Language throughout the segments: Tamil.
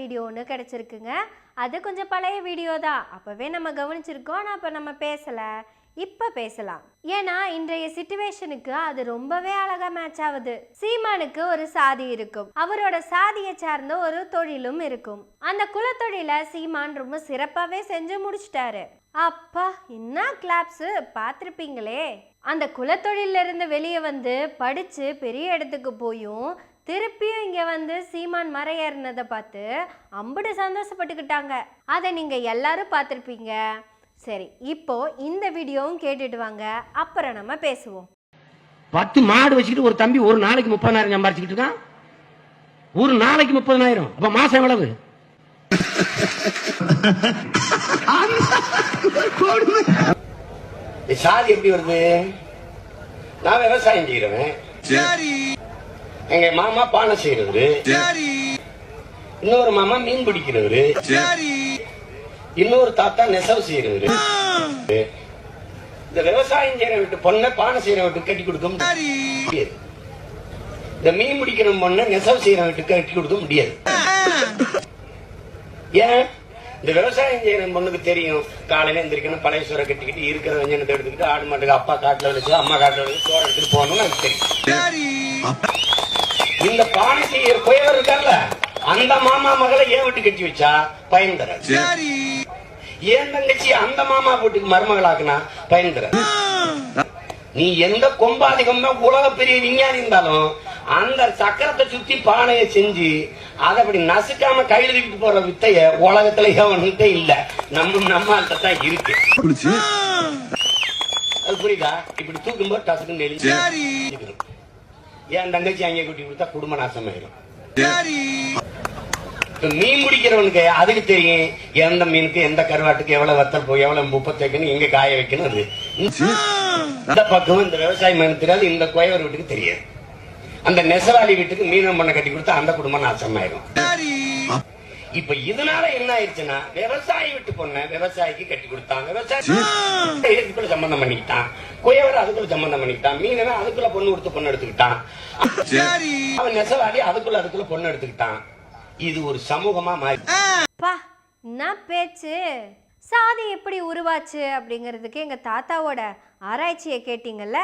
வீடியோ ஒன்று கிடச்சிருக்குங்க. அது கொஞ்சம் பழைய வீடியோ தான். அப்போவே நம்ம கவனிச்சிருக்கோம். ஆனால் அப்போ நம்ம பேசலை. இப்போ பேசலாம். ஏன்னா இன்றைய சிச்சுவேஷனுக்கு அது ரொம்பவே அழகா மேட்ச் ஆகுது. சீமானுக்கு ஒரு சாதி இருக்கும். அவரோட சாதியை சார்ந்த ஒரு தொழிலும் இருக்கும். அந்த குலத்தொழில சீமான் ரொம்ப சிறப்பாகவே செஞ்சு முடிச்சிட்டாரு. அப்பா என்ன கிளாப்ஸு பார்த்துருப்பீங்களே. அந்த குலத்தொழிலிருந்து வெளியே வந்து படிச்சு பெரிய இடத்துக்கு போயும் திருப்பியும் இங்கே வந்து சீமான் மறையேறினதை பார்த்து அம்புடு சந்தோஷப்பட்டுக்கிட்டாங்க. அதை நீங்கள் எல்லாரும் பார்த்துருப்பீங்க. சரி இப்போ இந்த வீடியோவும் கேட்டுட்டு வாங்க. அப்புறம் நம்ம பேசுவோம். பத்து மாடு வச்சுக்கிட்டு ஒரு தம்பி ஒரு நாளைக்கு முப்பதாயிரம் சம்பாரிச்சுக்கிட்டு இருக்கான். ஒரு நாளைக்கு முப்பதாயிரம். அப்ப மாசம் எவ்வளவு? சாதி எப்படி வருது? நான் விவசாயம் செய்யறவன் எங்க மாமா பானை செய்யறவரு இன்னொரு மாமா மீன் பிடிக்கிறவரு. இன்னொரு தாத்தா நெசவு செய்யறவரு இந்த விவசாயம் செய்யற விட்டு பொண்ணை பானை செய்யற விட்டு கட்டி கொடுக்க முடியாது. இந்த மீன் பிடிக்கிற பொண்ணை நெசவு செய்யற விட்டு கட்டி கொடுக்க முடியாது. ஏன்? இந்த விவசாயம் செய்யற பொண்ணுக்கு தெரியும். காலையில எந்திரிக்கணும் பழைய சோறை கட்டிக்கிட்டு இருக்கிற வெஞ்சனத்தை எடுத்துக்கிட்டு ஆடு மாட்டுக்கு அப்பா காட்டுல வச்சு அம்மா காட்டுல வச்சு சோறை எடுத்துட்டு போகணும்னு எனக்கு தெரியும். இந்த பானை செய்யற புயவர் இருக்கார்ல அந்த மாமா மகளை ஏன் விட்டு கட்டி வச்சா? பயன் தராது. ஏன் தங்கச்சி அந்த மாமா வீட்டுக்கு மருமகளாக்குனா? பயன் தராது. நீ எந்த கொம்பாதி கொம்ப உலக பெரிய விஞ்ஞானி இருந்தாலும் அந்த சக்கரத்தை சுத்தி பானையை செஞ்சு அதை அப்படி நசுக்காம கையில தூக்கிட்டு போற வித்தைய உலகத்துல எவன்கிட்ட இல்ல. நம்ம நம்ம தான் இருக்கு. அது புரியுதா? இப்படி தூக்கும்போது டசுக்கு நெளிஞ்சு என் தங்கச்சி அங்கே கூட்டி கொடுத்தா குடும்ப நாசமாயிரும் மீன் பிடிக்கிறவனுக்கு அதுக்கு தெரியும் எந்த மீனுக்கு எந்த கருவாட்டுக்கு எவ்வளவு வத்தல் போய் எவ்வளவு முப்பத்தி வைக்கணும் எங்க காய வைக்கணும் அது. இந்த பக்கம் இந்த விவசாய மனு தெரியாது இந்த கோயவர் வீட்டுக்கு தெரியாது. அந்த நெசவாளி வீட்டுக்கு மீனம் பண்ண கட்டி கொடுத்தா அந்த குடும்பம் நாசமாயிரும். இப்ப இதனால என்ன ஆயிடுச்சுன்னா விவசாயி விட்டு பொண்ண விவசாயிக்கு கட்டி கொடுத்தான். விவசாயி இதுக்குள்ள சம்பந்தம் பண்ணிக்கிட்டான். குயவர் அதுக்குள்ள சம்பந்தம் பண்ணிக்கிட்டான். மீனவன் அதுக்குள்ள பொண்ணு கொடுத்து பொண்ணு எடுத்துக்கிட்டான். அவன் நெசவாளி அதுக்குள்ள அதுக்குள்ள பொண்ணு எடுத்துக்கிட்டான். இது ஒரு சமூகமா மாறி என்ன பேச்சு? சாதி எப்படி உருவாச்சு அப்படிங்கிறதுக்கு எங்கள் தாத்தாவோட ஆராய்ச்சியை கேட்டிங்கல்ல?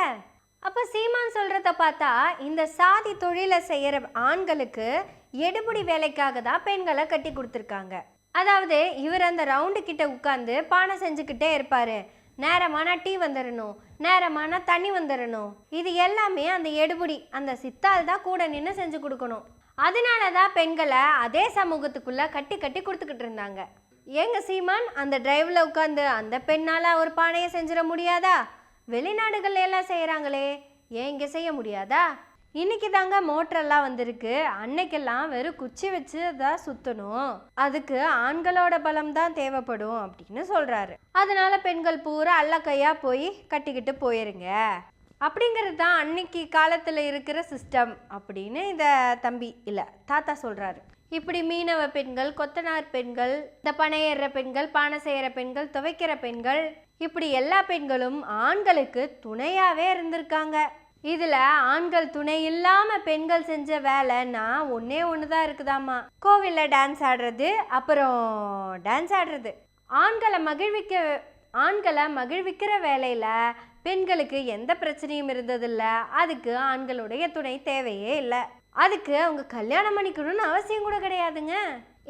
அப்போ சீமான் சொல்கிறத பார்த்தா இந்த சாதி தொழிலை செய்கிற ஆண்களுக்கு எடுபடி வேலைக்காக தான் பெண்களை கட்டி கொடுத்துருக்காங்க. அதாவது இவர் அந்த ரவுண்டு கிட்ட உட்காந்து பானை செஞ்சுக்கிட்டே இருப்பார். நேரமான டீ வந்துடணும் நேரமான தண்ணி வந்துடணும் இது எல்லாமே அந்த எடுபடி அந்த சித்தால் தான் கூட நின்று செஞ்சு கொடுக்கணும். அதனால தான் பெண்களை அதே சமூகத்துக்குள்ளே கட்டி கட்டி கொடுத்துக்கிட்டு இருந்தாங்க. ஏங்க சீமான் அந்த டிரைவில் உட்காந்து அந்த பெண்ணால் ஒரு பானையை செஞ்சிட முடியாதா? வெளிநாடுகள் எல்லாம் செய்கிறாங்களே ஏன் இங்கே செய்ய முடியாதா? இன்னைக்கு தாங்க மோட்டரெல்லாம் வந்திருக்கு. அன்னைக்கெல்லாம் வெறும் குச்சி வச்சு தான் சுற்றணும் அதுக்கு ஆண்களோட பலம் தான் தேவைப்படும் அப்படின்னு சொல்கிறாரு அதனால பெண்கள் பூரா அல்லக்கையா போய் கட்டிக்கிட்டு போயிருங்க. அப்படிங்கிறது தான் அன்னைக்கு காலத்தில் இருக்கிற சிஸ்டம் அப்படின்னு இந்த தம்பி இல்லை தாத்தா சொல்கிறாரு இப்படி மீனவ பெண்கள் கொத்தனார் பெண்கள் இந்த பனையேற பெண்கள் பானை செய்கிற பெண்கள் துவைக்கிற பெண்கள் இப்படி எல்லா பெண்களும் ஆண்களுக்கு துணையாகவே இருந்திருக்காங்க. இதில் ஆண்கள் துணை இல்லாமல் பெண்கள் செஞ்ச வேலைன்னா ஒன்றே ஒன்று தான் இருக்குதாம்மா. கோவிலில் டான்ஸ் ஆடுறது அப்புறம் டான்ஸ் ஆடுறது. ஆண்களை மகிழ்விக்க ஆண்களை மகிழ்விக்கிற வேலையில் பெண்களுக்கு எந்த பிரச்சனையும் இருந்ததில்ல. அதுக்கு ஆண்களுடைய துணை தேவையே இல்லை. அதுக்கு அவங்க கல்யாணம் பண்ணிக்கணும்னு அவசியம் கூட கிடையாதுங்க.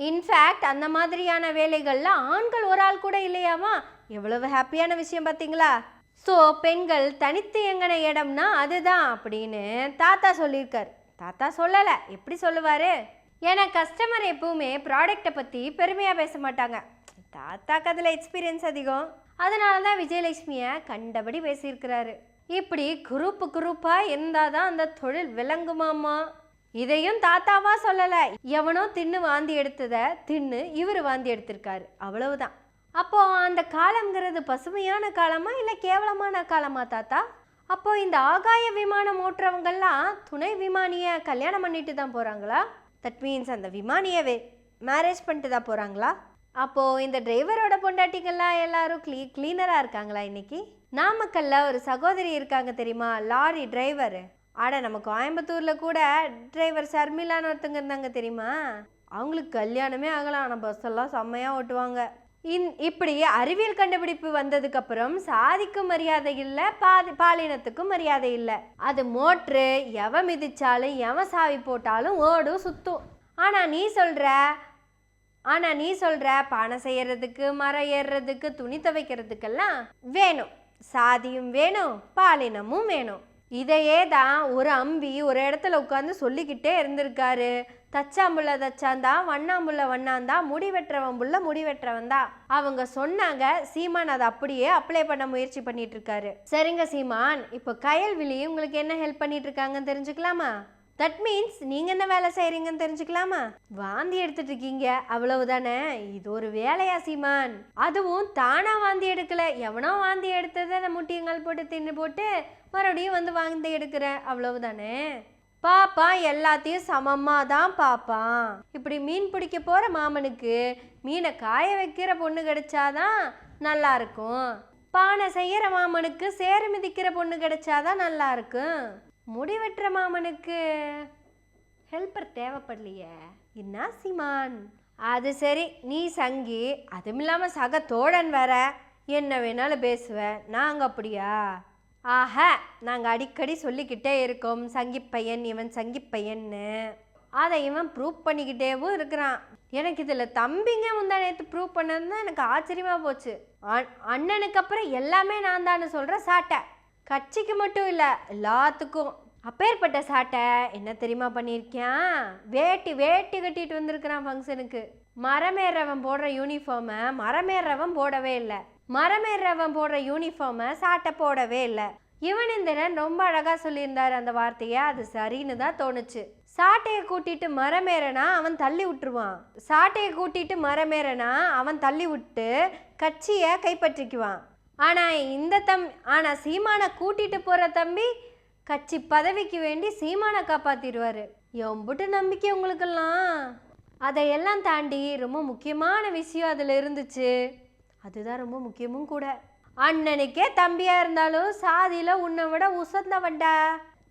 இன்ஃபேக்ட் அந்த மாதிரியான வேலைகளில் ஆண்கள் ஒரு ஆள் கூட இல்லையாமா? எவ்வளவு ஹாப்பியான விஷயம் பார்த்தீங்களா ஸோ பெண்கள் தனித்து எங்கன இடம்னா அதுதான் அப்படின்னு தாத்தா சொல்லியிருக்கார். தாத்தா சொல்லலை. எப்படி சொல்லுவார்? ஏன்னா கஸ்டமர் எப்பவுமே ப்ராடக்டை பற்றி பெருமையாக பேச மாட்டாங்க. தாத்தாக்கு அதில் எக்ஸ்பீரியன்ஸ் அதிகம். அதனால தான் விஜயலட்சுமியை கண்டபடி பேசியிருக்கிறாரு. இப்படி குரூப்பு குரூப்பாக இருந்தால் தான் அந்த தொழில் விளங்குமாமா? இதையும் தாத்தாவா சொல்லலை. எவனோ தின்னு வாந்தி எடுத்ததை தின்னு இவர் வாந்தி எடுத்திருக்காரு. அவ்வளவுதான். அப்போ அந்த காலம்ங்கிறது பசுமையான காலமா இல்லை கேவலமான காலமா தாத்தா? அப்போ இந்த ஆகாய விமானம் ஓட்டுறவங்கெல்லாம் துணை விமானியை கல்யாணம் பண்ணிட்டு தான் போகிறாங்களா தட் மீன்ஸ் அந்த விமானியவே மேரேஜ் பண்ணிட்டு தான் போகிறாங்களா அப்போது இந்த டிரைவரோட பொண்டாட்டிகள்லாம் எல்லாரும் க்ளீ க்ளீனராக இருக்காங்களா இன்னைக்கு? நாமக்கல்ல ஒரு சகோதரி இருக்காங்க தெரியுமா? Lorry driver. ஆட நம்ம கோயம்புத்தூரில் கூட டிரைவர் ஷர்மிலான்னு ஒருத்தங்க இருந்தாங்க தெரியுமா? அவங்களுக்கு கல்யாணமே ஆகலாம் ஆனால் பஸ் எல்லாம் செம்மையாக ஓட்டுவாங்க. இன் இப்படி அறிவியல் கண்டுபிடிப்பு வந்ததுக்கப்புறம் சாதிக்கும் மரியாதை இல்லை பாதி பாலினத்துக்கும் மரியாதை இல்லை. அது மோட்ரு எவன் மிதிச்சாலும் எவன் சாவி போட்டாலும் ஓடும் சுத்தும். ஆனால் நீ சொல்கிற ஆனால் நீ சொல்கிற பானை செய்யறதுக்கு மரம் ஏறுறதுக்கு துணி துவைக்கிறதுக்கெல்லாம் வேணும். சாதியும் வேணும் பாலினமும் வேணும். இதையே தான் ஒரு அம்பி ஒரு இடத்துல உட்காந்து சொல்லிக்கிட்டே இருந்திருக்காரு. தச்சாம்புள்ள தச்சாந்தான் வண்ணாம்புள்ள வண்ணாந்தான் முடி வெட்டுறவன் புள்ள முடி வெட்டுறவன் தான். அவங்க சொன்னாங்க சீமான் அதை அப்படியே அப்ளை பண்ண முயற்சி பண்ணிட்டு இருக்காரு. சரிங்க சீமான் இப்போ கயல்விழி உங்களுக்கு என்ன ஹெல்ப் பண்ணிட்டு இருக்காங்கன்னு தெரிஞ்சுக்கலாமா? தட் மீன்ஸ் நீங்க என்ன வேலை செய்கிறீங்கன்னு தெரிஞ்சுக்கலாமா? வாந்தி எடுத்துட்டு இருக்கீங்க அவ்வளவுதானே? இது ஒரு வேலையா சீமான்? அதுவும் தானா வாந்தி எடுக்கல. எவனோ வாந்தி எடுத்ததை அந்த முட்டியங்கால் போட்டு தின்னு போட்டு மறுபடியும் வந்து வாந்தி எடுக்கிற அவ்வளவுதானே? பாப்பான் எல்லாத்தையும் சமமா தான் பாப்பான் இப்படி மீன் பிடிக்க போற மாமனுக்கு மீனை காய வைக்கிற பொண்ணு கிடைச்சாதான் நல்லா இருக்கும். பானை செய்யற மாமனுக்கு சேறு மிதிக்கிற பொண்ணு கிடைச்சாதான் நல்லா இருக்கும். முடி வெட்டுற மாமனுக்கு ஹெல்ப்பர் தேவைப்படலையே? என்ன சீமான்? அது சரி நீ சங்கி அதுவும் இல்லாமல் சக தோழன் வேற. என்ன வேணாலும் பேசுவேன் நாங்கள் அப்படியா? ஆஹ நாங்கள் அடிக்கடி சொல்லிக்கிட்டே இருக்கோம் சங்கி பையன் இவன் சங்கி பையன்னு. அதை இவன் ப்ரூவ் பண்ணிக்கிட்டேவும் இருக்கிறான். எனக்கு இதில் தம்பிங்க முந்தா நேற்று ப்ரூவ் பண்ணது தான் எனக்கு ஆச்சரியமாக போச்சு. அண்ணனுக்கு அப்புறம் எல்லாமே நான் தானே சொல்கிறேன் சாட்டை. கட்சிக்கு மட்டும் இல்லை எல்லாத்துக்கும். அப்பேற்பட்ட சாட்டை என்ன தெரியுமா பண்ணியிருக்கேன் வேட்டி வேட்டி கட்டிட்டு வந்திருக்கிறான் ஃபங்க்ஷனுக்கு. மரமேறவன் போடுற யூனிஃபார்மை மரமேறவன் போடவே இல்லை. மரமேறவன் போடுற யூனிஃபார்மை சாட்டை போடவே இல்லை. இவனிந்திரன் ரொம்ப அழகாக சொல்லியிருந்தார் அந்த வார்த்தையை. அது சரின்னு தான் தோணுச்சு. சாட்டையை கூட்டிட்டு மரமேறனா அவன் தள்ளி விட்டுருவான். சாட்டையை கூட்டிட்டு மரமேறனா அவன் தள்ளி விட்டு கட்சியை கைப்பற்றிக்குவான். ஆனால் இந்த தம் ஆனால் சீமானை கூட்டிகிட்டு போகிற தம்பி கட்சி பதவிக்கு வேண்டி சீமானை காப்பாற்றிடுவார் எம்புட்டு நம்பிக்கை உங்களுக்கெல்லாம்? அதையெல்லாம் தாண்டி ரொம்ப முக்கியமான விஷயம் அதில் இருந்துச்சு. அதுதான் ரொம்ப முக்கியமும் கூட. அண்ணனுக்கே தம்பியாக இருந்தாலும் சாதியில் உன்னை விட உசந்தவன்டா.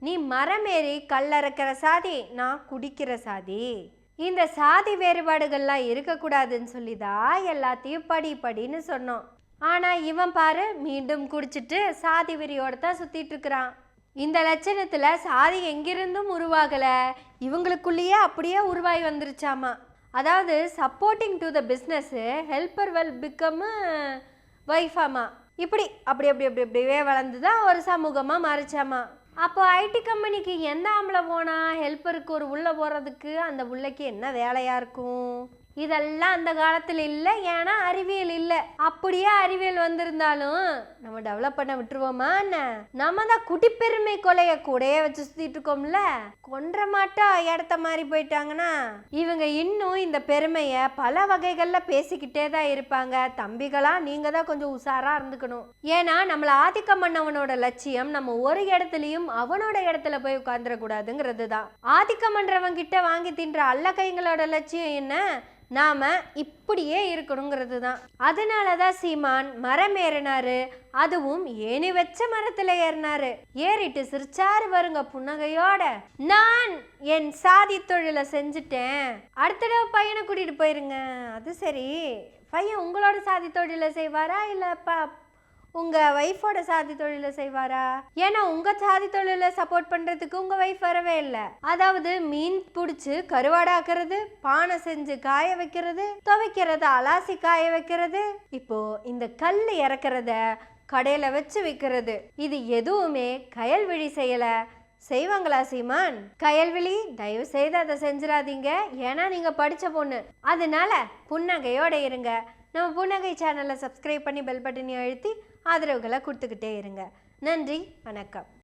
நீ மரமேறி கல்லறக்கிற சாதி நான் குடிக்கிற சாதி. இந்த சாதி வேறுபாடுகள்லாம் இருக்கக்கூடாதுன்னு சொல்லி தான் எல்லாத்தையும் படி படின்னு சொன்னோம். ஆனால் இவன் பாரு மீண்டும் குடிச்சிட்டு சாதி வெறியோட தான் சுற்றிட்டு இருக்கிறான் இந்த லட்சணத்தில் சாதி எங்கிருந்தும் உருவாகலை. இவங்களுக்குள்ளேயே அப்படியே உருவாகி வந்துருச்சாமா. அதாவது supporting to the business helper well become ஒய்ஃபாமா இப்படி அப்படி அப்படி அப்படி அப்படியே வளர்ந்து தான் ஒரு சமூகமாக மாறிச்சாமா. அப்போ ஐடி கம்பெனிக்கு எந்த ஆம்பளை போனால் ஹெல்ப்பருக்கு ஒரு உள்ளே போகிறதுக்கு அந்த உள்ளக்கு என்ன வேலையாக இருக்கும்? இதெல்லாம் அந்த காலத்தில் இல்லை ஏன்னா அறிவியல் இல்லை. அப்படியே அறிவியல் வந்திருந்தாலும் நம்ம டெவலப் பண்ண விட்டுருவோமா என்ன? நம்ம தான் குடிப்பெருமை கொலைய கூடயே வச்சு சுத்திட்டு இருக்கோம்ல. கொன்ற மாட்டா இடத்த மாறி போயிட்டாங்கன்னா இவங்க இன்னும் இந்த பெருமையை பல வகைகளில் பேசிக்கிட்டே தான் இருப்பாங்க. தம்பிகளா நீங்க தான் கொஞ்சம் உஷாரா இருந்துக்கணும். ஏன்னா நம்மளை ஆதிக்கம் பண்ணவனோட லட்சியம் நம்ம ஒரு இடத்துலயும் அவனோட இடத்துல போய் உட்காந்துடக்கூடாதுங்கிறது தான் ஆதிக்கம் பண்றவங்க கிட்ட வாங்கி தின்ற அல்ல கைங்களோட லட்சியம் என்ன? நாம இப்படியே இருக்கணுங்கிறது தான் அதனால தான் சீமான் மரம் ஏறினாரு. அதுவும் ஏணி வச்ச மரத்துல ஏறினாரு. ஏறிட்டு சிரிச்சாரு வருங்க புன்னகையோட. நான் என் சாதி தொழிலை செஞ்சுட்டேன். அடுத்த தடவை பையனை கூட்டிட்டு போயிருங்க. அது சரி. பையன் உங்களோட சாதி தொழிலை செய்வாரா இல்லை ப உங்கள் ஒய்ஃபோட சாதி தொழிலை செய்வாரா? ஏன்னா உங்கள் சாதி தொழிலை சப்போர்ட் பண்ணுறதுக்கு உங்கள் ஒய்ஃப் வரவே இல்லை. அதாவது மீன் பிடிச்சி கருவாடாக்குறது பானை செஞ்சு காய வைக்கிறது துவைக்கிறது அலாசி காய வைக்கிறது. இப்போ இந்த கல் இறக்குறத கடையில் வச்சு விற்கிறது இது எதுவுமே கயல்விழி செய்யலை. செய்வாங்களா சீமான்? கயல்விழி தயவு செய்து அதை செஞ்சிடாதீங்க. ஏன்னா நீங்க படிச்ச பொண்ணு. அதனால புன்னகையோட இருங்க. நம்ம புன்னகை சேனலை சப்ஸ்கிரைப் பண்ணி பெல் பட்டனை அழுத்தி ஆதரவுகளை கொடுத்துக்கிட்டே இருங்க. நன்றி வணக்கம்.